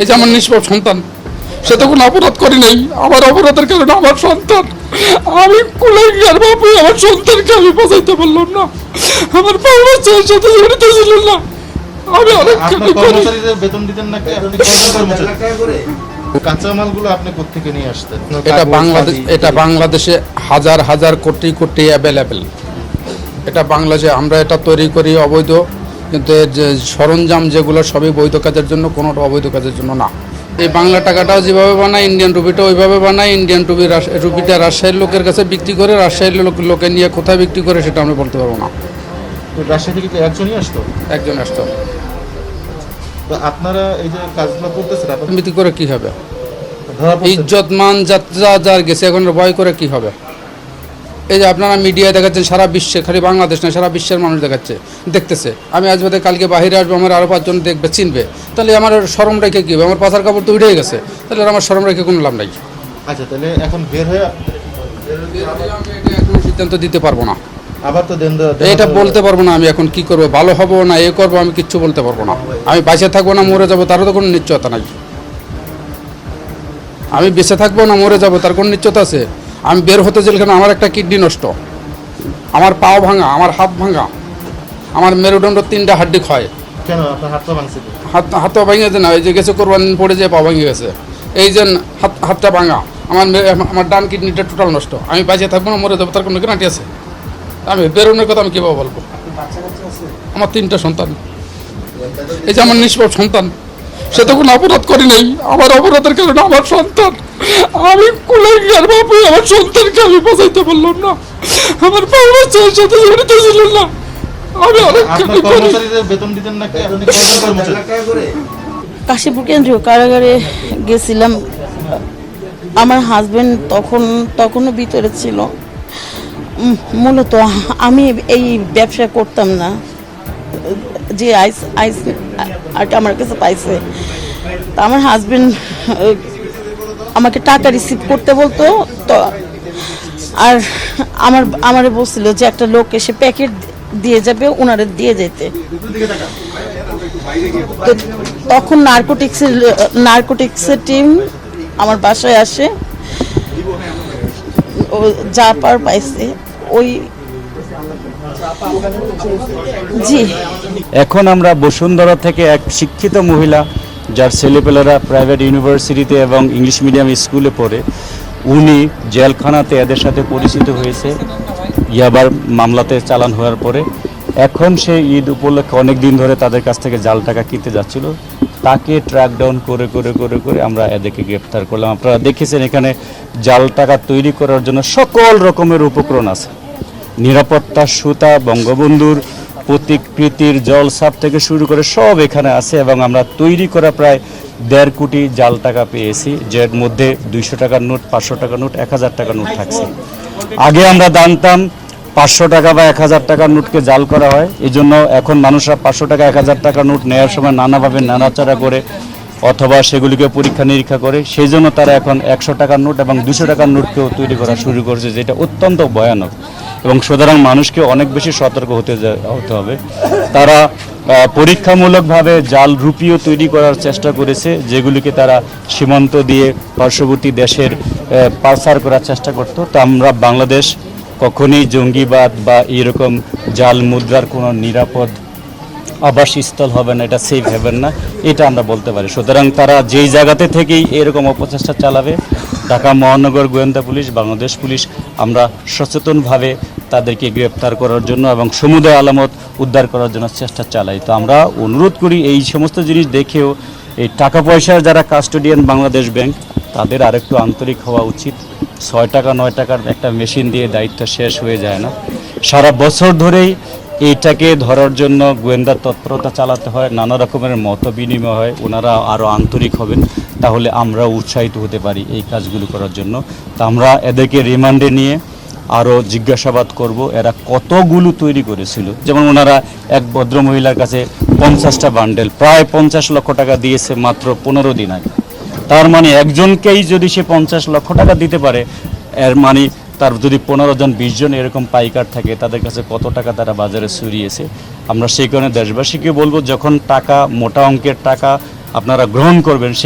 এই যে আমার নিষ্পাপ সন্তান সে তো কোনো অপরাধ করি নাই আমার অপরাধের কারণে আমার সন্তান। আমি কুলে গিয়ার বাবু আমার সন্তানকে আমি বাঁচাইতে পারলাম না। আমার বাবা ছেলের সাথে জড়িত ছিল না। আমি অনেক আপনার কিছু করি বেতন দিতেন কাঁচামালগুলো আপনি নিয়ে আসতেন? এটা বাংলাদেশ এটা বাংলাদেশে হাজার হাজার কোটি কোটি অ্যাভেলেবেল এটা বাংলাদেশে আমরা এটা তৈরি করি অবৈধ। কিন্তু এর যে সরঞ্জাম যেগুলো সবই বৈধ কাজের জন্য কোনোটা অবৈধ কাজের জন্য না। এই বাংলা টাকাটাও যেভাবে বানায় ইন্ডিয়ান রুপিটা ওইভাবে বানায় ইন্ডিয়ান রুপি রুপিটা রাজশাহীর লোকের কাছে বিক্রি করে রাজশাহীর লোক লোকে নিয়ে কোথায় বিক্রি করে সেটা আমরা বলতে পারব না। তো রাজশাহী থেকে একজনই আসতো? একজন আসতো। তো আপনারা এই যে কাজগুলো করতেছেন বিক্রি করে কি হবে? ইজ্জতমান যাত্রা যার গেছে এখন ভয় করে কি হবে? এই যে আপনারা মিডিয়ায় দেখাচ্ছেন সারা বিশ্বে খালি বাংলাদেশ না সারা বিশ্বের মানুষ দেখাচ্ছে দেখতেছে। আমি আজ বাদে কালকে বাইরে আসব আমার আরও পাঁচজন দেখবে চিনবে। তাহলে আমার সরম রেখে কী আমার পাশার কাপড় তো উঠেই গেছে। তাহলে আমার সরম রেখে কোনো লাভ নাই। আচ্ছা তাহলে এখন বের হয়ে এখন সিদ্ধান্ত দিতে পারব না। আবার তো এটা বলতে পারব না আমি এখন কি করব ভালো হব না এ করব আমি কিচ্ছু বলতে পারব না। আমি বেঁচে থাকব না মরে যাব তারও তো কোনো নিশ্চয়তা নাই। আমি বেঁচে থাকব না মরে যাব তার কোনো নিশ্চয়তা আছে? আমি বের হতে যেখানে আমার একটা কিডনি নষ্ট। আমার পাও ভাঙা আমার হাত ভাঙা আমার মেরুদণ্ড তিনটা হাড্ডি ক্ষয়। কেন? হাতটা ভাঙছে কি? হাত হাতও ভেঙে না এই যে গেছে কোরবান পড়ে যে পা ভেঙে গেছে। এই যে হাত হাতটা ভাঙা আমার আমার ডান কিডনিটা টোটাল নষ্ট। আমি বাঁচিয়ে থাকব না মরে যাব তার কোনো গ্যারান্টি আছে? আমি বেরোনোর কথা আমি কীভাবে বলব? আমার তিনটা সন্তান। এই যে আমার নিষ্পাপ সন্তান। সে তো কোনো অপরাধ করি নাই। আমার অপরাধের কারণে আমার সন্তান। আমি কুলে বাবু আমার সন্তানকে আমি বাঁচাইতে পারলাম না। আমার বাবা ছেলের সাথে জড়িত ছিল না। আমি অনেক বেতন দিতেন কাশীপুর কেন্দ্রীয় কারাগারে গেছিলাম। আমার হাজবেন্ড তখন তখনও ভিতরে ছিল। মূলত আমি এই ব্যবসা করতাম না। যে আইস আইস আর কি আমার কাছে পাইছে। তা আমার হাজবেন্ড আমাকে টাকা রিসিভ করতে বলতো, তো আর আমার, আমারে বলছিল যে একটা লোক এসে প্যাকেট দিয়ে যাবে ওনারে দিয়ে যেতে। তো তখন নার্কোটিক্সের নার্কোটিক্সের টিম আমার বাসায় আসে। ও যা পার পাইছে। ওই জি। এখন আমরা বসুন্ধরা থেকে এক শিক্ষিত মহিলা, যার ছেলেপেলেরা প্রাইভেট ইউনিভার্সিটিতে এবং ইংলিশ মিডিয়াম স্কুলে পড়ে, উনি জেলখানাতে এদের সাথে পরিচিত হয়েছে। ইয়াবার মামলাতে চালান হওয়ার পরে, এখন সে ঈদ উপলক্ষে অনেক দিন ধরে তাদের কাছ থেকে জাল টাকা কিনতে যাচ্ছিল। তাকে ট্র্যাক ডাউন করে করে করে করে আমরা এদেরকে গ্রেপ্তার করলাম। আপনারা দেখেছেন এখানে জাল টাকা তৈরি করার জন্য সকল রকমের উপকরণ আছে। নিরাপত্তা সুতা, বঙ্গবন্ধুর প্রতিকৃতির জল সাপ থেকে শুরু করে সব এখানে আছে এবং আমরা তৈরি করা প্রায় দেড় কোটি জাল টাকা পেয়েছি, যার মধ্যে দুইশো টাকার নোট, পাঁচশো টাকার নোট, এক হাজার টাকার নোট থাকছে। আগে আমরা জানতাম পাঁচশো টাকা বা এক হাজার টাকার নোটকে জাল করা হয় এই জন্য এখন মানুষরা পাঁচশো টাকা, এক হাজার টাকার নোট নেওয়ার সময় নানাভাবে নানাচাড়া করে অথবা সেগুলিকে পরীক্ষা নিরীক্ষা করে, সেই জন্য তারা এখন একশো টাকার নোট এবং দুশো টাকার নোটকেও তৈরি করা শুরু করেছে, যেটা অত্যন্ত ভয়ানক। এবং সুতরাং মানুষকে অনেক বেশি সতর্ক হতে হতে হবে। তারা পরীক্ষামূলকভাবে জাল রুপিও তৈরি করার চেষ্টা করেছে, যেগুলিকে তারা সীমান্ত দিয়ে পার্শ্ববর্তী দেশের পাচার করার চেষ্টা করতো। তো আমরা বাংলাদেশ কখনোই জঙ্গিবাদ বা এরকম জাল মুদ্রার কোনো নিরাপদ আবাসস্থল হবে না, এটা সেফ হেবেন না, এটা আমরা বলতে পারি। সুতরাং তারা যেই জায়গাতে থেকেই এরকম অপচেষ্টা চালাবে, ঢাকা মহানগর গোয়েন্দা পুলিশ, বাংলাদেশ পুলিশ, আমরা সচেতনভাবে তাদেরকে গ্রেপ্তার করার জন্য এবং সমুদায় আলামত উদ্ধার করার জন্য চেষ্টা চালাই। তো আমরা অনুরোধ করি এই সমস্ত জিনিস দেখেও এই টাকা পয়সার যারা কাস্টোডিয়ান বাংলাদেশ ব্যাংক, তাদের আরেকটু আন্তরিক হওয়া উচিত। ছয় টাকা, নয় টাকার একটা মেশিন দিয়ে দায়িত্ব শেষ হয়ে যায় না। সারা বছর ধরেই এইটাকে ধরার জন্য গোয়েন্দা তৎপরতা চালাতে হয়, নানা রকমের মত বিনিময় হয়, ওনারা আরও আন্তরিক হবেন। তাহলে আমরা উৎসাহিত হতে পারি এই কাজগুলো করার জন্য। তা আমরা এদেরকে রিমান্ডে নিয়ে আরও জিজ্ঞাসাবাদ করব, এরা কতগুলো তৈরি করেছিল। যেমন ওনারা এক ভদ্র মহিলার কাছে পঞ্চাশটা বান্ডেল, প্রায় পঞ্চাশ লক্ষ টাকা দিয়েছে মাত্র পনেরো দিন আগে। তার মানে একজনকেই যদি সে পঞ্চাশ লক্ষ টাকা দিতে পারে, এর মানে তার যদি পনেরো জন, বিশ জন এরকম পাইকার থাকে, তাদের কাছে কত টাকা তারা বাজারে ছড়িয়েছে? আমরা সেই কারণে দেশবাসীকে বলব, যখন টাকা, মোটা অঙ্কের টাকা আপনারা গ্রহণ করবেন, সে